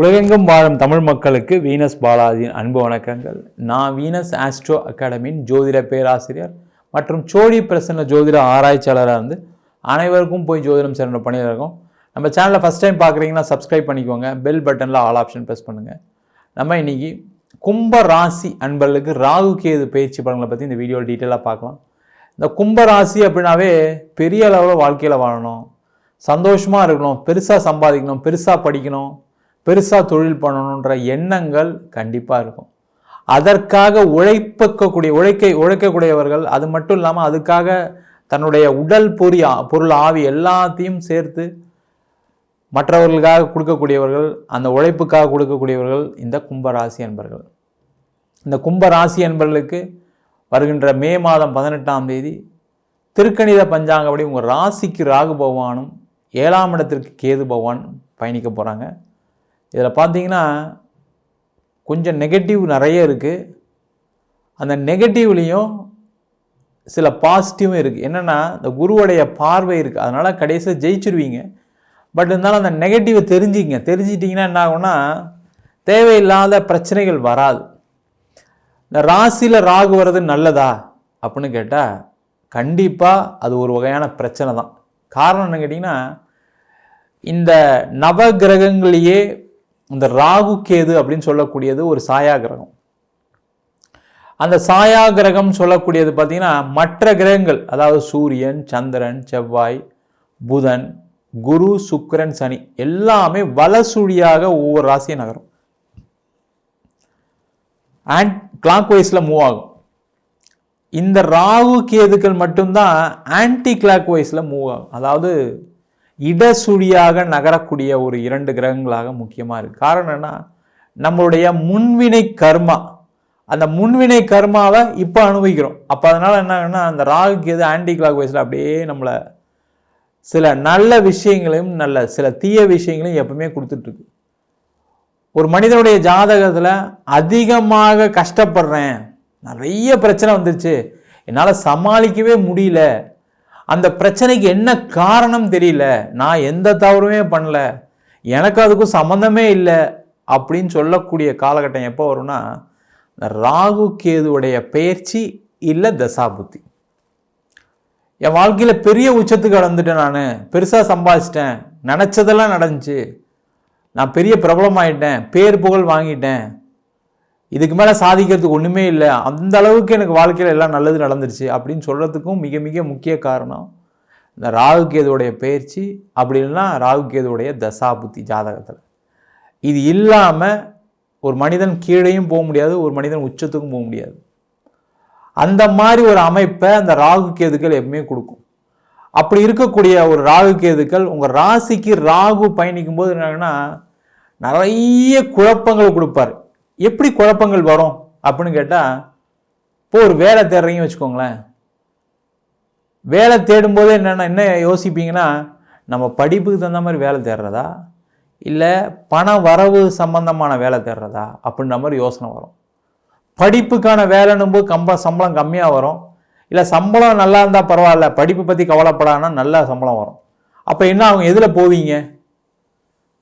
உலகெங்கும் வாழும் தமிழ் மக்களுக்கு வீனஸ் பாலாஜியின் அன்பு வணக்கங்கள். நான் வீனஸ் ஆஸ்ட்ரோ அகாடமியின் ஜோதிட பேராசிரியர் மற்றும் சோழி பிரசன்ன ஜோதிட ஆராய்ச்சியாளராக இருந்து அனைவருக்கும் போய் ஜோதிடம் சேர்ந்த பண்ணிட்டு இருக்கோம் நம்ம சேனலை ஃபஸ்ட் டைம் பார்க்குறீங்கன்னா சப்ஸ்கிரைப் பண்ணிக்கோங்க. பெல் பட்டனில் ஆல் ஆப்ஷன் ப்ரெஸ் பண்ணுங்கள் நம்ம இன்றைக்கி கும்ப ராசி அன்பர்களுக்கு ராகு கேது பயிற்சி பலன்களை பற்றி இந்த வீடியோ டீட்டெயிலாக பார்க்கலாம். இந்த கும்ப ராசி அப்படின்னாவே பெரிய அளவில் வாழ்க்கையில் வாழணும். சந்தோஷமாக இருக்கணும். பெருசாக சம்பாதிக்கணும். பெருசாக படிக்கணும். பெருசாக தொழில் பண்ணணுன்ற எண்ணங்கள் கண்டிப்பாக இருக்கும். அதற்காக உழைப்பக்கக்கூடிய உழைக்க உழைக்கக்கூடியவர்கள் அது மட்டும் இல்லாமல் அதுக்காக தன்னுடைய உடல் பொறி பொருள் ஆவி எல்லாத்தையும் சேர்த்து மற்றவர்களுக்காக கொடுக்கக்கூடியவர்கள் அந்த உழைப்புக்காக கொடுக்கக்கூடியவர்கள் இந்த கும்பராசி என்பர்கள் இந்த கும்பராசி என்பர்களுக்கு வருகின்ற மே மாதம் பதினெட்டாம் தேதி திருக்கணித பஞ்சாங்கப்படி உங்கள் ராசிக்கு ராகு பகவானும் ஏழாம் இடத்திற்கு கேது பகவான் பயணிக்க போகிறாங்க இதில் பார்த்தீங்கன்னா கொஞ்சம் நெகட்டிவ் நிறைய இருக்குது அந்த நெகட்டிவ்லேயும் சில பாசிட்டிவும் இருக்குது என்னென்னா இந்த குருவுடைய பார்வை இருக்குது அதனால் கடைசியாக ஜெயிச்சிருவீங்க. பட் இருந்தாலும் அந்த நெகட்டிவை தெரிஞ்சுக்கிங்க. தெரிஞ்சிட்டிங்கன்னா என்ன ஆகும்னா தேவையில்லாத பிரச்சனைகள் வராது. இந்த ராசியில் ராகு வர்றது நல்லதா அப்படின்னு கேட்டால் கண்டிப்பாக அது ஒரு வகையான பிரச்சனை தான். காரணம் என்ன கேட்டிங்கன்னா இந்த நவ கிரகங்களையே இந்த ராகு கேது அப்படின்னு சொல்லக்கூடியது ஒரு சாயா கிரகம். அந்த சாயா கிரகம் சொல்லக்கூடியது பார்த்தீங்கன்னா மற்ற கிரகங்கள் அதாவது சூரியன் சந்திரன் செவ்வாய் புதன் குரு சுக்கரன் சனி எல்லாமே வலசுழியாக ஒவ்வொரு ராசியை நகரும். அண்ட் கிளாக் வைஸில் மூவ் ஆகும். இந்த ராகு கேதுக்கள் மட்டும்தான் ஆன்டி கிளாக் வைஸில் மூவ் ஆகும். அதாவது இடசுழியாக நகரக்கூடிய ஒரு இரண்டு கிரகங்களாக முக்கியமாக இருக்குது காரணம் என்ன நம்மளுடைய முன்வினை கர்மா அந்த முன்வினை கர்மாவை இப்போ அனுபவிக்கிறோம். அப்போ அதனால் என்ன அந்த ராகு கேது ஆன்டி கிளாக் வைஸில் அப்படியே நம்மளை சில நல்ல விஷயங்களையும் நல்ல சில தீய விஷயங்களையும் எப்பவுமே கொடுத்துட்ருக்கு ஒரு மனிதனுடைய ஜாதகத்தில் அதிகமாக கஷ்டப்படுறேன் நிறைய பிரச்சனை வந்துருச்சு என்னால் சமாளிக்கவே முடியல அந்த பிரச்சனைக்கு என்ன காரணம் தெரியல. நான் எந்த தவறுமே பண்ணல. எனக்கு அதுக்கும் சம்மந்தமே இல்லை அப்படின்னு சொல்லக்கூடிய காலகட்டம் எப்போ வரும்னா ராகு கேதுவுடைய பயிற்சி இல்லை தசாபுத்தி என் வாழ்க்கையில் பெரிய உச்சத்துக்கு கடந்துட்டேன் நான். பெருசாக சம்பாதிச்சிட்டேன். நினச்சதெல்லாம் நடந்துச்சு. நான் பெரிய பிரபலமாயிட்டேன். பேர் புகழ் வாங்கிட்டேன். இதுக்கு மேலே சாதிக்கிறதுக்கு ஒன்றுமே இல்லை. அந்த அளவுக்கு எனக்கு வாழ்க்கையில் எல்லாம் நல்லது நடந்துருச்சு அப்படின்னு சொல்கிறதுக்கும் மிக மிக முக்கிய காரணம் இந்த ராகு கேதுவுடைய பயிற்சி அப்படி இல்லைன்னா ராகு கேதுவுடைய தசாபுத்தி ஜாதகத்தில். இது இல்லாமல் ஒரு மனிதன் கீழேயும் போக முடியாது ஒரு மனிதன் உச்சத்துக்கும் போக முடியாது. அந்த மாதிரி ஒரு அமைப்பை அந்த ராகு கேதுக்கள் எப்பவுமே கொடுக்கும். அப்படி இருக்கக்கூடிய ஒரு ராகு கேதுக்கள் உங்கள் ராசிக்கு ராகு பயணிக்கும் போது நிறைய குழப்பங்கள் கொடுப்பாரு. எப்படி குழப்பங்கள் வரும் அப்படின்னு கேட்டால் இப்போ ஒரு வேலை தேடுறீங்க வச்சுக்கோங்களேன். வேலை தேடும்போது என்னென்ன என்ன யோசிப்பீங்கன்னா நம்ம படிப்புக்கு தகுந்த மாதிரி வேலை தேடுறதா? இல்லை பண வரவு சம்பந்தமான வேலை தேடுறதா? அப்படின்ற மாதிரி யோசனை வரும். படிப்புக்கான வேலைன்னும் போது கம்ப சம்பளம் கம்மியாக வரும். இல்லை சம்பளம் நல்லா இருந்தால் பரவாயில்ல படிப்பு பற்றி கவலைப்படாதுன்னா நல்ல சம்பளம் வரும். அப்போ என்ன அவங்க எதில் போவீங்க?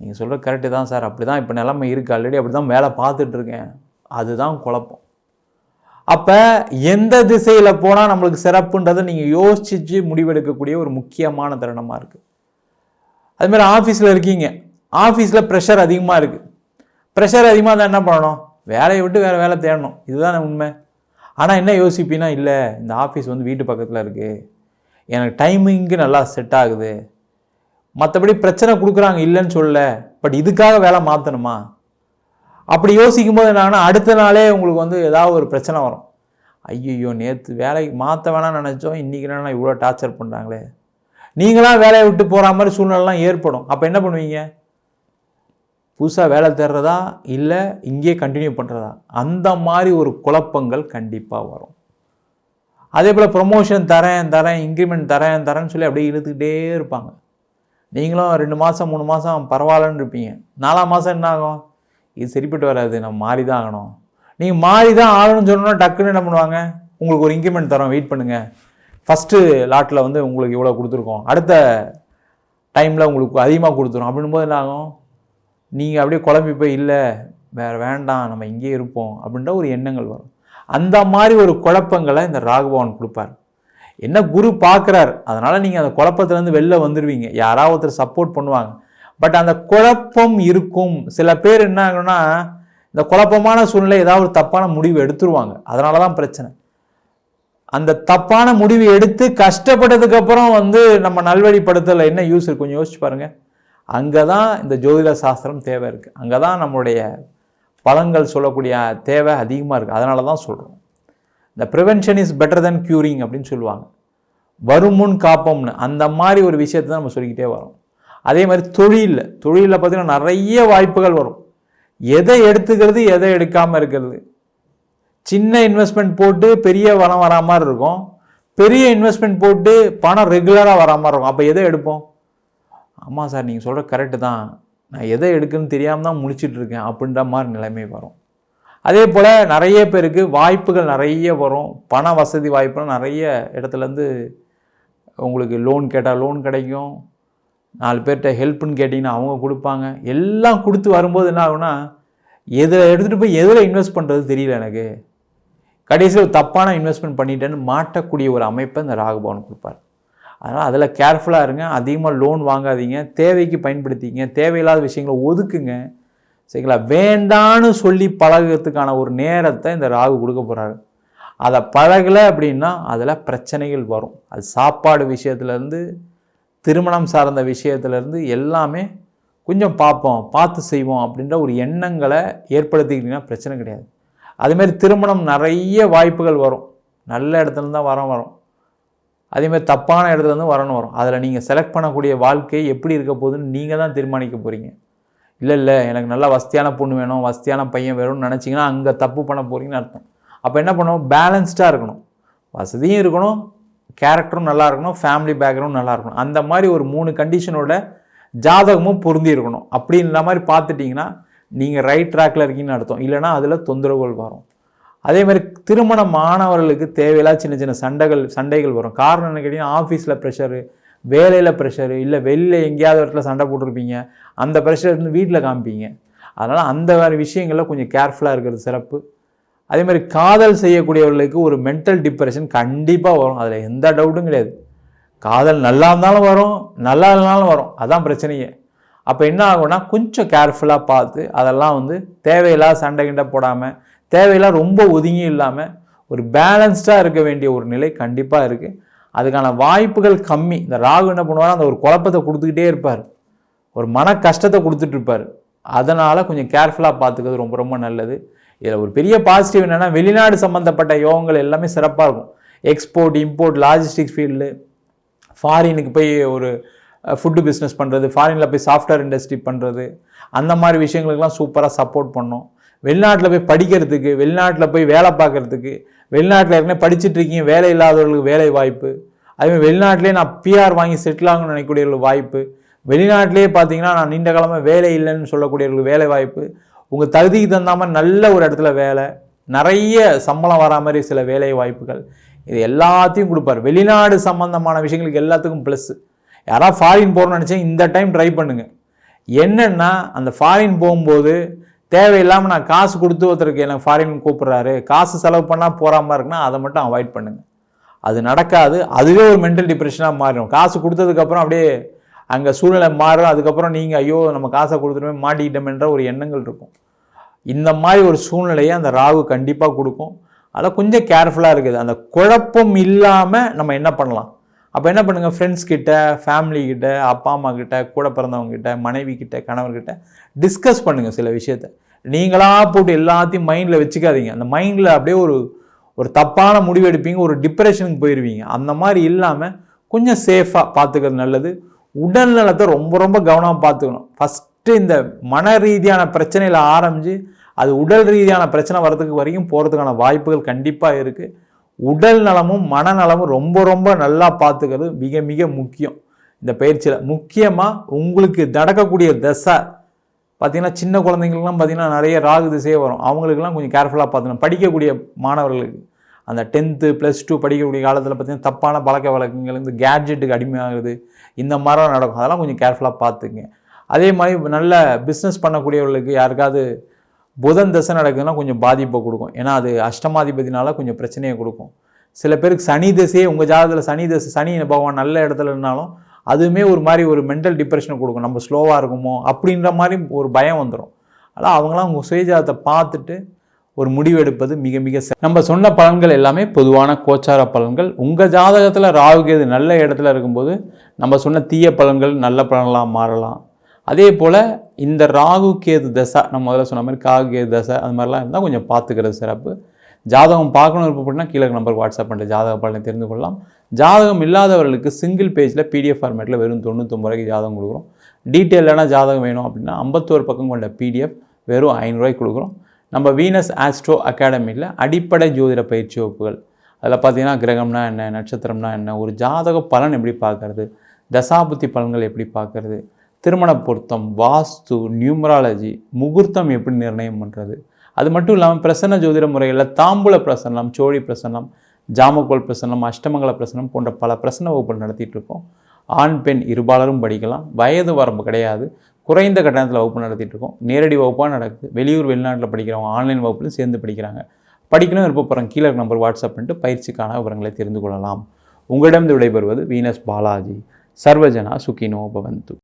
நீங்கள் சொல்கிற கரெக்டு தான் சார். அப்படி தான் இப்போ நிலமை இருக்குது ஆல்ரெடி அப்படி தான் வேலை பார்த்துட்ருக்கேன் அதுதான் குழப்பம். அப்போ எந்த திசையில் போனால் நம்மளுக்கு சிறப்புன்றதை நீங்கள் யோசிச்சு முடிவெடுக்கக்கூடிய ஒரு முக்கியமான தருணமாக இருக்குது அதுமாதிரி ஆஃபீஸில் இருக்கீங்க. ஆஃபீஸில் ப்ரெஷர் அதிகமாக இருக்குது ப்ரெஷர் அதிகமாக தான் என்ன பண்ணணும்? வேலையை விட்டு வேறு வேலை தேடணும். இதுதான் உண்மை. ஆனால் என்ன யோசிப்பீன்னா இல்லை இந்த ஆஃபீஸ் வந்து வீட்டு பக்கத்தில் இருக்குது எனக்கு டைமிங்க்கு நல்லா செட் ஆகுது. மற்றபடி பிரச்சனை கொடுக்குறாங்க இல்லைன்னு சொல்ல பட் இதுக்காக வேலை மாற்றணுமா அப்படி யோசிக்கும் போது என்னன்னா அடுத்த நாளே உங்களுக்கு வந்து ஏதாவது ஒரு பிரச்சனை வரும். ஐயோ நேற்று வேலைக்கு மாற்ற வேணாம்னு நினச்சோம் இன்றைக்கி என்னென்னா இவ்வளோ டார்ச்சர் பண்ணுறாங்களே நீங்களாம் வேலையை விட்டு போகிற மாதிரி சூழ்நிலைலாம் ஏற்படும். அப்போ என்ன பண்ணுவீங்க? புதுசாக வேலை தேடுறதா? இல்லை இங்கேயே கண்டினியூ பண்ணுறதா அந்த மாதிரி ஒரு குழப்பங்கள் கண்டிப்பாக வரும். அதே போல் ப்ரொமோஷன் தரேன் தரேன் இன்க்ரிமெண்ட் தரேன் தரேன்னு சொல்லி அப்படியே இழுத்துக்கிட்டே இருப்பாங்க. நீங்களும் ரெண்டு மாதம் மூணு மாதம் பரவாயில்லன்னு இருப்பீங்க. நாலாம் மாதம் என்ன ஆகும்? இது சரிப்பட்டு வராது நம்ம மாறி தான் ஆகணும். நீங்கள் மாறி தான் ஆகணும்னு சொன்னோன்னா டக்குன்னு என்ன பண்ணுவாங்க? உங்களுக்கு ஒரு இன்க்ரிமெண்ட் தரோம் வெயிட் பண்ணுங்கள் ஃபஸ்ட்டு லாட்டில் வந்து உங்களுக்கு இவ்வளோ கொடுத்துருக்கோம். அடுத்த டைமில் உங்களுக்கு அதிகமாக கொடுத்துரும் அப்படின்னும் போது என்ன ஆகும்? நீங்கள் அப்படியே குழம்பி போய் இல்லை வேறு வேண்டாம் நம்ம இங்கேயே இருப்போம். அப்படின்ற ஒரு எண்ணங்கள் வரும். அந்த மாதிரி ஒரு குழப்பங்களை இந்த ராகுபவன் கொடுப்பார். என்ன குரு பார்க்குறார்? அதனால் நீங்கள் அந்த குழப்பத்துலேருந்து வெளில வந்துடுவீங்க யாராவது ஒருத்தர் சப்போர்ட் பண்ணுவாங்க. பட் அந்த குழப்பம் இருக்கும். சில பேர் என்ன ஆகும்னா இந்த குழப்பமான சூழ்நிலை ஏதாவது ஒரு தப்பான முடிவு எடுத்துருவாங்க. அதனால தான் பிரச்சனை. அந்த தப்பான முடிவு எடுத்து கஷ்டப்பட்டதுக்கப்புறம் வந்து நம்ம நல்வழிப்படுத்தலை என்ன யூஸ் இருக்கு? கொஞ்சம் யோசிச்சு பாருங்கள் அங்கே தான் இந்த ஜோதிட சாஸ்திரம் தேவை இருக்குது அங்கே தான் நம்மளுடைய பலன்கள் சொல்லக்கூடிய தேவை அதிகமாக இருக்குது அதனால தான் சொல்கிறோம் இந்த prevention is better than curing அப்படின்னு சொல்லுவாங்க. வருமுன் காப்போம்னு அந்த மாதிரி ஒரு விஷயத்தை தான் நம்ம சொல்லிக்கிட்டே வரோம். அதே மாதிரி தொழிலில் தொழிலில் பார்த்தீங்கன்னா நிறைய வாய்ப்புகள் வரும். எதை எடுத்துக்கிறது எதை எடுக்காமல் இருக்கிறது? சின்ன இன்வெஸ்ட்மெண்ட் போட்டு பெரிய பணம் வரா மாதிரி இருக்கும். பெரிய இன்வெஸ்ட்மெண்ட் போட்டு பணம் ரெகுலராக வரா மாதிரி இருக்கும். அப்போ எதை எடுப்போம்? ஆமாம் சார் நீங்கள் சொல்கிற கரெக்டு தான். நான் எதை எடுக்குன்னு தெரியாமல் தான் முழிச்சிட்டு இருக்கேன் அப்படின்ற மாதிரி நிலைமை வரும். அதே போல் நிறைய பேருக்கு வாய்ப்புகள் நிறைய வரும். பண வசதி வாய்ப்புலாம் நிறைய இடத்துலேருந்து உங்களுக்கு லோன் கேட்டால் லோன் கிடைக்கும். நாலு பேர்கிட்ட ஹெல்ப்புன்னு கேட்டிங்கன்னா அவங்க கொடுப்பாங்க. எல்லாம் கொடுத்து வரும்போது என்ன ஆகுனா எதில் எடுத்துகிட்டு போய் எதில் இன்வெஸ்ட் பண்ணுறது தெரியல எனக்கு. கடைசியில் தப்பான இன்வெஸ்ட்மெண்ட் பண்ணிட்டேன்னு மாட்டக்கூடிய ஒரு அமைப்பை இந்த ராகுபவன் கொடுப்பார். அதனால் அதில் கேர்ஃபுல்லாக இருங்க. அதிகமாக லோன் வாங்காதீங்க. தேவைக்கு பயன்படுத்திங்க தேவையில்லாத விஷயங்களை ஒதுக்குங்க. சரிங்களா? வேண்டான்னு சொல்லி பழகிறதுக்கான ஒரு நேரத்தை இந்த ராகு கொடுக்க போகிறாரு அதை பழகலை அப்படின்னா அதில் பிரச்சனைகள் வரும். அது சாப்பாடு விஷயத்துலேருந்து திருமணம் சார்ந்த விஷயத்துலேருந்து எல்லாமே கொஞ்சம் பார்ப்போம் பார்த்து செய்வோம் அப்படின்ற ஒரு எண்ணங்களை ஏற்படுத்திக்கிட்டிங்கன்னா பிரச்சனை கிடையாது. அதேமாதிரி திருமணம் நிறைய வாய்ப்புகள் வரும். நல்ல இடத்துல தான் வரம். வரும் அதேமாதிரி தப்பான இடத்துலருந்து வரணும் வரும். அதில் நீங்கள் செலக்ட் பண்ணக்கூடிய வாழ்க்கை எப்படி இருக்க போகுதுன்னு நீங்கள் தான் தீர்மானிக்க போகிறீங்க இல்லை இல்லை எனக்கு நல்லா வசதியான பொண்ணு வேணும் வசதியான பையன் வேணும்னு நினச்சிங்கன்னா அங்கே தப்பு பண்ண போகிறீங்கன்னு அர்த்தம். அப்போ என்ன பண்ணணும்? பேலன்ஸ்டாக இருக்கணும். வசதியும் இருக்கணும் கேரக்டரும் நல்லா இருக்கணும் ஃபேமிலி பேக்ரவுண்ட் நல்லா இருக்கணும். அந்த மாதிரி ஒரு மூணு கண்டிஷனோட ஜாதகமும் பொருந்தி இருக்கணும். அப்படின்ற மாதிரி பார்த்துட்டிங்கன்னா நீங்கள் ரைட் ட்ராக்கில் இருக்கீங்கன்னு அர்த்தம். இல்லைனா அதில் தொந்தரவுகள் வரும். அதே மாதிரி திருமண மாணவர்களுக்கு தேவையில்லா சின்ன சின்ன சண்டைகள் சண்டைகள் வரும். காரணம் என்ன கேட்டிங்கன்னா ஆஃபீஸில் ப்ரெஷரு வேலையில் ப்ரெஷரு இல்லை வெளியில் எங்கேயாவது இடத்துல சண்டை போட்டிருப்பீங்க அந்த ப்ரெஷர் இருந்து வீட்டில் காமிப்பீங்க. அதனால் அந்த மாதிரி விஷயங்களில் கொஞ்சம் கேர்ஃபுல்லாக இருக்கிறது சிறப்பு. அதே மாதிரி காதல் செய்யக்கூடியவர்களுக்கு ஒரு மென்டல் டிப்ரெஷன் கண்டிப்பாக வரும். அதில் எந்த டவுட்டும் கிடையாது. காதல் நல்லா இருந்தாலும் வரும் நல்லா இல்லைனாலும் வரும். அதான் பிரச்சனையே. அப்போ என்ன ஆகும்னா கொஞ்சம் கேர்ஃபுல்லாக பார்த்து அதெல்லாம் வந்து தேவையில்லாத சண்டை கிண்டை போடாமல் தேவையில்லாம் ரொம்ப ஒதுங்கி இல்லாமல் ஒரு பேலன்ஸ்டாக இருக்க வேண்டிய ஒரு நிலை கண்டிப்பாக இருக்குது அதுக்கான வாய்ப்புகள் கம்மி. இந்த ராகு என்ன பண்ணுவார் அந்த ஒரு குழப்பத்தை கொடுத்துக்கிட்டே இருப்பார். ஒரு மன கஷ்டத்தை கொடுத்துட்ருப்பார் அதனால் கொஞ்சம் கேர்ஃபுல்லாக பார்த்துக்கிறது ரொம்ப ரொம்ப நல்லது. இதில் ஒரு பெரிய பாசிட்டிவ் என்னென்னா வெளிநாடு சம்மந்தப்பட்ட யோகங்கள் எல்லாமே சிறப்பாக இருக்கும். எக்ஸ்போர்ட் இம்போர்ட் லாஜிஸ்டிக்ஸ் ஃபீல்டு ஃபாரினுக்கு போய் ஒரு ஃபுட்டு பிஸ்னஸ் பண்ணுறது ஃபாரினில் போய் சாஃப்ட்வேர் இண்டஸ்ட்ரி பண்ணுறது அந்த மாதிரி விஷயங்களுக்கெல்லாம் சூப்பராக சப்போர்ட் பண்ணோம். வெளிநாட்டில் போய் படிக்கிறதுக்கு வெளிநாட்டில் போய் வேலை பார்க்குறதுக்கு வெளிநாட்டில் ஏற்கனவே படிச்சுட்டு இருக்கீங்க வேலை இல்லாதவர்களுக்கு வேலை வாய்ப்பு. அதேமாதிரி வெளிநாட்டிலே நான் பிஆர் வாங்கி செட்டில் ஆகணும்னு நினைக்கக்கூடியவர்களுக்கு வாய்ப்பு. வெளிநாட்டிலே பார்த்தீங்கன்னா நான் நீண்ட காலமாக வேலை இல்லைன்னு சொல்லக்கூடியவர்களுக்கு வேலை வாய்ப்பு. உங்கள் தகுதிக்கு தகுந்த மாதிரி நல்ல ஒரு இடத்துல வேலை நிறைய சம்பளம் வரா மாதிரி சில வேலை வாய்ப்புகள். இது எல்லாத்தையும் கொடுப்பார். வெளிநாடு சம்பந்தமான விஷயங்களுக்கு எல்லாத்துக்கும் ப்ளஸ்ஸு யாராவது ஃபாரின் போகணும்னு நினச்சேன் இந்த டைம் ட்ரை பண்ணுங்கள் என்னென்னா அந்த ஃபாரின் போகும்போது தேவையில்லாமல் நான் காசு கொடுத்து ஒருத்தருக்கு எனக்கு ஃபாரின் கூப்பிட்றாரு. காசு செலவு பண்ணால் போகாமல் இருக்குன்னா அதை மட்டும் அவாய்ட் பண்ணுங்கள் அது நடக்காது. அதுவே ஒரு மென்டல் டிப்ரெஷனாக மாறிடும். காசு கொடுத்ததுக்கப்புறம் அப்படியே அங்கே சூழ்நிலை மாறும். அதுக்கப்புறம் நீங்கள் ஐயோ நம்ம காசை கொடுத்துருமே மாட்டிக்கிட்டோம்ன்ற ஒரு எண்ணங்கள் இருக்கும். இந்த மாதிரி ஒரு சூழ்நிலையை அந்த ராகு கண்டிப்பாக கொடுக்கும். அதெல்லாம் கொஞ்சம் கேர்ஃபுல்லாக இருக்குது. அந்த குழப்பம் இல்லாமல் நம்ம என்ன பண்ணலாம்? அப்போ என்ன பண்ணுங்கள் ஃப்ரெண்ட்ஸ் கிட்ட ஃபேமிலி கிட்ட அப்பா அம்மா கிட்ட கூட பிறந்தவங்க கிட்ட மனைவி கிட்ட கணவர்கிட்ட டிஸ்கஸ் பண்ணுங்கள் சில விஷயத்த. நீங்களாக போட்டு எல்லாத்தையும் மைண்டில் வச்சுக்காதீங்க. அந்த மைண்டில் அப்படியே ஒரு ஒரு தப்பான முடிவு எடுப்பீங்க ஒரு டிப்ரெஷனுக்கு போயிடுவீங்க அந்த மாதிரி இல்லாமல் கொஞ்சம் சேஃபாக பார்த்துக்கிறது நல்லது. உடல் நலத்தை ரொம்ப ரொம்ப கவனமாக பார்த்துக்கணும் ஃபஸ்ட்டு இந்த மன ரீதியான பிரச்சனையில் ஆரம்பித்து அது உடல் ரீதியான பிரச்சனை வர்றதுக்கு வரைக்கும் போகிறதுக்கான வாய்ப்புகள் கண்டிப்பாக இருக்குது உடல் நலமும் மனநலமும் ரொம்ப ரொம்ப நல்லா பார்த்துக்கிறது மிக மிக முக்கியம். இந்த பயிற்சியில் முக்கியமாக உங்களுக்கு நடக்கக்கூடிய தசை பார்த்திங்கன்னா சின்ன குழந்தைங்களுக்குலாம் பார்த்தீங்கன்னா நிறைய ராகு திசையே வரும். அவங்களுக்குலாம் கொஞ்சம் கேர்ஃபுல்லாக பார்த்துக்கணும். படிக்கக்கூடிய மாணவர்களுக்கு. அந்த டென்த்து ப்ளஸ் டூ படிக்கக்கூடிய காலத்தில் பார்த்திங்கன்னா தப்பான பழக்க வழக்கங்கள் இந்த கேட்ஜெட்டுக்கு அடிமையாகுது இந்த மாதிரிலாம் நடக்கும். அதெல்லாம் கொஞ்சம் கேர்ஃபுல்லாக பார்த்துங்க அதே மாதிரி நல்ல பிஸ்னஸ் பண்ணக்கூடியவர்களுக்கு யாருக்காவது புதன் தசை நடக்குதுன்னா கொஞ்சம் பாதிப்பை கொடுக்கும். ஏன்னா அது அஷ்டமாதிபதினால கொஞ்சம் பிரச்சனையை கொடுக்கும். சில பேருக்கு சனி தசையே உங்கள் ஜாதகத்தில் சனி தசை சனி பகவான் நல்ல இடத்துல இருந்தாலும் அதுவுமே ஒரு மாதிரி ஒரு மென்டல் டிப்ரெஷனை கொடுக்கும். நம்ம ஸ்லோவாக இருக்குமோ அப்படின்ற மாதிரி ஒரு பயம் வந்துடும் ஆனால் அவங்களாம் உங்கள் சுயஜாதத்தை பார்த்துட்டு ஒரு முடிவு எடுப்பது மிக மிக ச- நம்ம சொன்ன பலன்கள் எல்லாமே பொதுவான கோச்சார பலன்கள். உங்கள் ஜாதகத்தில் ராகு கேது நல்ல இடத்துல இருக்கும்போது நம்ம சொன்ன தீய பலன்கள் நல்ல பலன்களாக மாறலாம். அதே போல் இந்த ராகு கேது தசை நம்ம முதல்ல சொன்ன மாதிரி காகு கேது தசை அது மாதிரிலாம் இருந்தால் கொஞ்சம் பார்த்துக்கிறது சிறப்பு. ஜாதகம் பார்க்கணும் விருப்பப்பட்டுனா கீழே நம்பருக்கு வாட்ஸ்அப் பண்ணிட்டு ஜாதக பலனை தெரிந்து கொள்ளலாம். ஜாதகம் இல்லாதவர்களுக்கு சிங்கிள் பேஜில் பிடிஎஃப் ஃபார்மேட்டில் வெறும் தொண்ணூத்தொம்பது ரூபாய்க்கு ஜாதகம் கொடுக்குறோம். டீட்டெயிலான ஜாதகம் வேணும் அப்படின்னா ஐம்பத்தோரு பக்கம் கொண்ட பிடிஎஃப் வெறும் ஐநூறுரூவாய்க்கு கொடுக்குறோம். நம்ம வீனஸ் ஆஸ்ட்ரோ அகாடமியில் அடிப்படை ஜோதிட பயிற்சி வகுப்புகள். அதில் பார்த்தீங்கன்னா கிரகம்னா என்ன நட்சத்திரம்னா என்ன ஒரு ஜாதக பலன் எப்படி பார்க்குறது தசாபுத்தி பலன்கள் எப்படி பார்க்குறது திருமண பொருத்தம் வாஸ்து நியூமராலஜி முகூர்த்தம் எப்படி நிர்ணயம் பண்ணுறது அது மட்டும் இல்லாமல் பிரசன்ன ஜோதிட முறைகளில் தாம்பூல பிரசன்னம் சோழி பிரசன்னம் ஜாமக்கோல் பிரசன்னம் அஷ்டமங்கல பிரசன்னம் போன்ற பல பிரசன்ன வகுப்புகள் நடத்திட்டு இருக்கோம். ஆண் பெண் இருபாலரும் படிக்கலாம். வயது வரம்பு கிடையாது. குறைந்த கட்டணத்தில் வகுப்பு நடத்திட்டு இருக்கோம். நேரடி வகுப்பாக நடக்குது. வெளியூர் வெளிநாட்டில் படிக்கிறவங்க ஆன்லைன் வகுப்புலையும் சேர்ந்து படிக்கிறாங்க. படிக்கணும் விருப்பப்படுறோம் கீழே நம்பர் வாட்ஸ்அப் பண்ணிட்டு பயிற்சிக்கான விவரங்களை தெரிந்து கொள்ளலாம். உங்களிடம் விடைபெறுவது வீனஸ் பாலாஜி. சர்வஜனா சுகினோ பவந்து.